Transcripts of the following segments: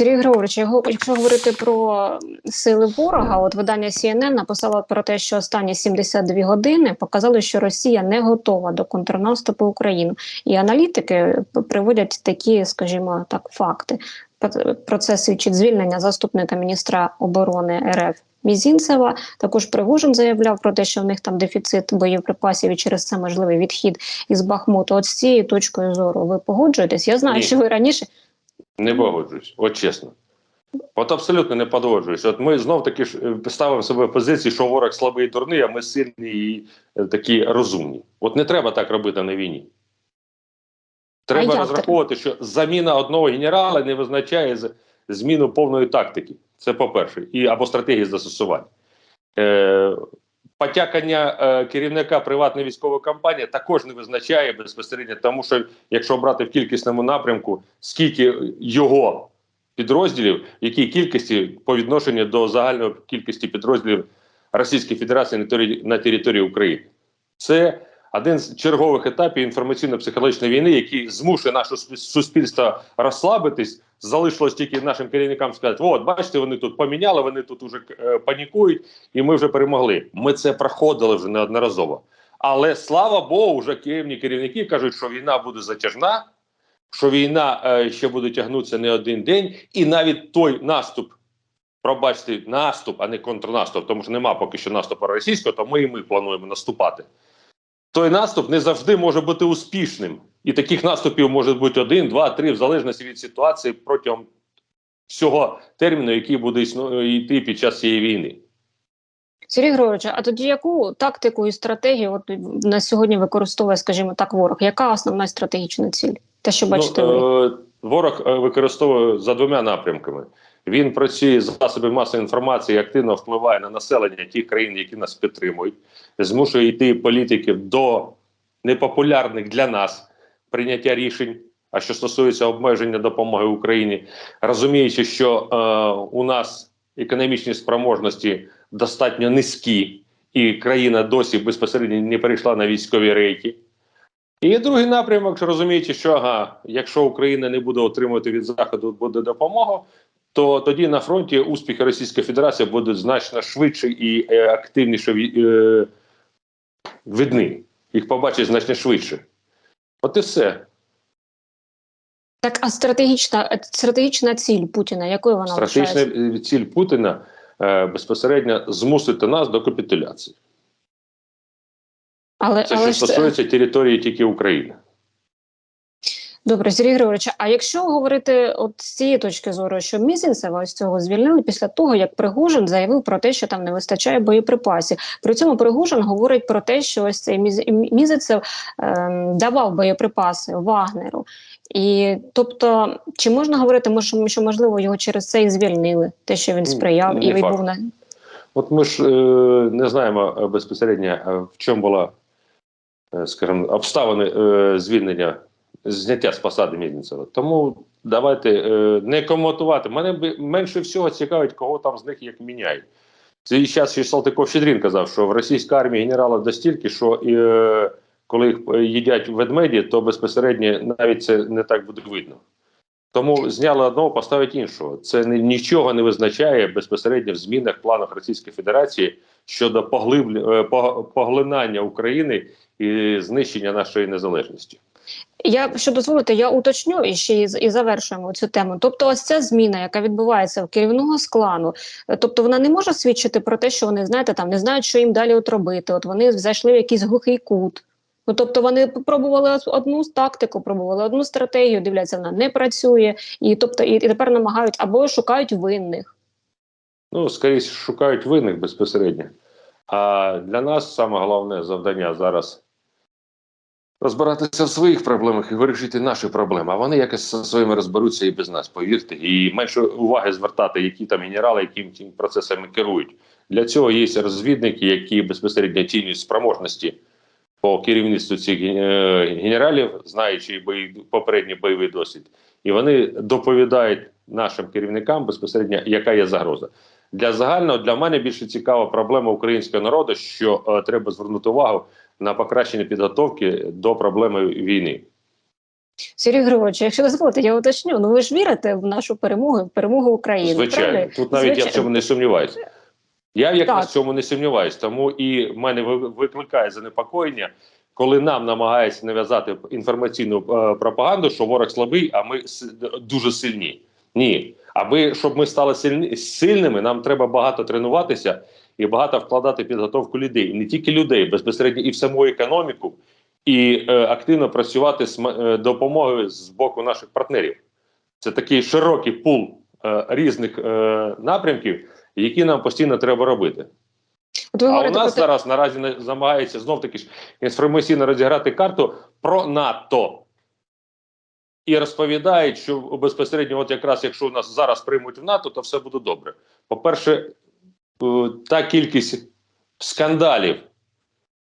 Сергій Григорович, якщо говорити про сили ворога, от видання CNN написало про те, що останні 72 години показали, що Росія не готова до контрнаступу України. І аналітики приводять такі, скажімо так, факти. Про це свідчить звільнення заступника міністра оборони РФ. Мізінцева також Пригожин заявляв про те, що в них там дефіцит боєприпасів і через це можливий відхід із Бахмуту. От з цією точкою зору ви погоджуєтесь? Я знаю, Ні. що ви раніше Не погоджуюсь, от чесно. От абсолютно не погоджуюсь. От ми знов таки ж е, ставимо себе в позиції, що ворог слабий і дурний, а ми сильні і е, такі розумні. От не треба так робити на війні. Треба А розраховувати, що заміна одного генерала не визначає зміну повної тактики. Це по-перше, і або стратегії застосування. Е, потякання е, керівника приватної військової компанії також не визначає безпосередньо, тому що якщо брати в кількісному напрямку, скільки його підрозділів, які кількості по відношенню до загальної кількості підрозділів Російської Федерації на території, на території України, це один з чергових етапів інформаційно-психологічної війни, який змушує наше суспільство розслабитись. Залишилось тільки нашим керівникам сказати: от бачите, вони тут поміняли, вони тут уже е, панікують, і ми вже перемогли. Ми це проходили вже неодноразово. Але слава Богу, вже керівні керівники кажуть, що війна буде затяжна, що війна е, ще буде тягнутися не один день, і навіть той наступ, пробачте, наступ, а не контрнаступ, тому що нема поки що наступу російського, то ми і ми плануємо наступати. Той наступ не завжди може бути успішним. І таких наступів може бути один, два, три, в залежності від ситуації протягом всього терміну, який буде йти під час цієї війни. Сергій Григорович, а тоді яку тактику і стратегію от на сьогодні використовує, скажімо так, ворог? Яка основна стратегічна ціль? Те, що бачите, ну, е, ворог е, використовує за двома напрямками. Він працює з засобів масової інформації, активно впливає на населення тих країн, які нас підтримують, змушує йти політиків до непопулярних для нас прийняття рішень. А що стосується обмеження допомоги Україні, розуміючи, що е, у нас економічні спроможності достатньо низькі, і країна досі безпосередньо не перейшла на військові рейки. І другий напрямок, розуміючи, що ага, якщо Україна не буде отримувати від заходу буде допомогу, то тоді на фронті успіхи Російської Федерації будуть значно швидше і е, активніше е, видні. Їх побачать значно швидше. От і все. так, а стратегічна стратегічна ціль Путіна, якою вона Стратегічна вважається? е, ціль Путіна е, безпосередньо змусити нас до капітуляції. Але Це але що це- стосується території тільки України. Добре, Сергій Григорович, а якщо говорити от з цієї точки зору, що Мізінцева ось цього звільнили після того, як Пригожин заявив про те, що там не вистачає боєприпасів. При цьому Пригожин говорить про те, що ось цей Міз- Мізинцев ем, давав боєприпаси Вагнеру. І тобто, чи можна говорити, що, можливо його через це і звільнили, те, що він сприяв, не і він факт. був на От ми ж е, не знаємо е, безпосередньо, е, в чому була, е, скажімо, обставини е, звільнення, зняття з посади Мізінцева. Тому давайте е, не коментувати. Мене менше всього цікавить, кого там з них як міняють. Цей час ще Салтиков Щедрін казав, що в російській армії генералів достільки, що е, коли їх е, їдять ведмеді, то безпосередньо навіть це не так буде видно. Тому зняли одного, поставить іншого. Це нічого не визначає безпосередньо в змінах в планах Російської Федерації щодо е, поглинання України і знищення нашої незалежності. Я що дозволите, я уточню і ще і, завершуємо цю тему. Тобто, ось ця зміна, яка відбувається в керівного складу, е, тобто вона не може свідчити про те, що вони знаєте, там не знають, що їм далі от робити. От вони зайшли в якийсь глухий кут. Ну тобто вони пробували одну тактику, пробували одну стратегію, дивляться, вона не працює, і тобто і, і тепер намагають або шукають винних. Ну, скоріше, шукають винних безпосередньо. А для нас саме головне завдання зараз розбиратися в своїх проблемах і вирішити наші проблеми. А вони якось зі своїми розберуться і без нас, повірте. І менше уваги звертати, які там генерали, яким цим процесами керують. Для цього є розвідники, які безпосередньо оцінюють спроможності по керівництву цих е, генералів, знаючи бої, попередній бойовий досвід. І вони доповідають нашим керівникам безпосередньо, яка є загроза. Для загального для мене більше цікава проблема українського народу, що е, треба звернути увагу на покращення підготовки до проблеми війни. Сергій Григорович, якщо дозволите, я уточню. Ну ви ж вірите в нашу перемогу, в перемогу України. Звичайно, правильно? тут навіть я в цьому не сумніваюся. Я якраз в цьому не сумніваюсь, тому і в мене викликає занепокоєння, коли нам намагаються нав'язати інформаційну е, пропаганду, що ворог слабий, а ми дуже сильні. Ні. Аби щоб ми стали сильними, нам треба багато тренуватися і багато вкладати підготовку людей. І не тільки людей, безпосередньо і в саму економіку, і е, активно працювати з е, допомогою з боку наших партнерів. Це такий широкий пул е, різних е, напрямків, які нам постійно треба робити. От ви А у нас зараз наразі намагається знов таки ж інформаційно розіграти карту про НАТО. І розповідають, що безпосередньо, от якраз якщо нас зараз приймуть в НАТО, то все буде добре. По-перше, е, та кількість скандалів,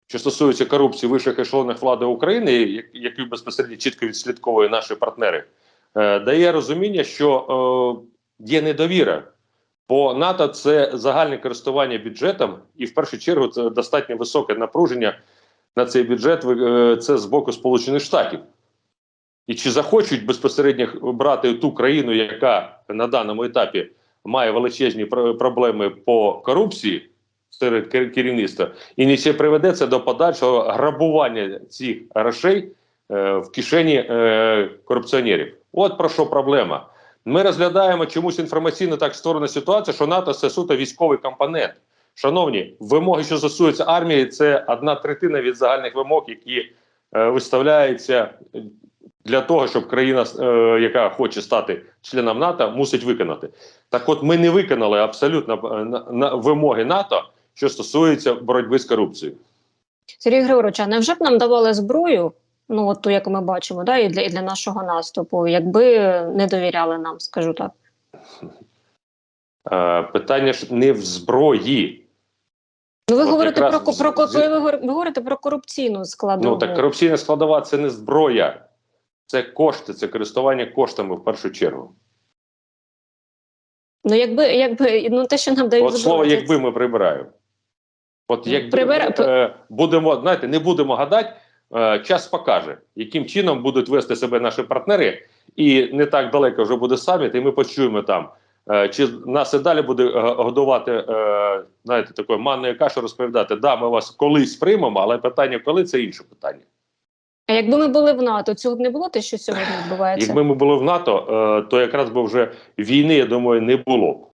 що стосується корупції в вищих ешелонах влади України, як- які безпосередньо чітко відслідковують наші партнери, е, дає розуміння, що е, є недовіра. Бо НАТО це загальне користування бюджетом, і в першу чергу це достатньо високе напруження на цей бюджет. е, Це з боку Сполучених Штатів. І чи захочуть безпосередньо брати ту країну, яка на даному етапі має величезні проблеми по корупції серед керівництва, і не ще приведе це до подальшого грабування цих грошей е, в кишені е, корупціонерів. От про що проблема. Ми розглядаємо чомусь інформаційно так створена ситуація, що НАТО це суто військовий компонент. Шановні, вимоги, що стосуються армії, це одна третина від загальних вимог, які е, виставляються для того, щоб країна, е, яка хоче стати членом НАТО, мусить виконати. Так, от ми не виконали абсолютно е, на, вимоги НАТО, що стосується боротьби з корупцією. Сергій Григорович, а невже б нам давали зброю? Ну, от ту, яку ми бачимо, да, і для, і для нашого наступу, якби не довіряли нам, скажу так. Е, питання ж не в зброї. Ну, ви От говорите про, про, про ви, ви говорите про корупційну складову. Ну так корупційна складова це не зброя, це кошти, це користування коштами в першу чергу. Ну, якби, якби ну те, що нам дають От слово, якби ми прибираємо. От Ну, якби прибира- е, будемо, знаєте, не будемо гадати, е, час покаже, яким чином будуть вести себе наші партнери, і не так далеко вже буде саміт, і ми почуємо там. е, Чи нас і далі буде е, годувати, е, знаєте, такою манною кашею розповідати, да, ми вас колись приймемо, але питання коли це інше питання. А якби ми були в НАТО, цього б не було те, що сьогодні відбувається? Якби ми були в НАТО, е, то якраз би вже війни, я думаю, не було б.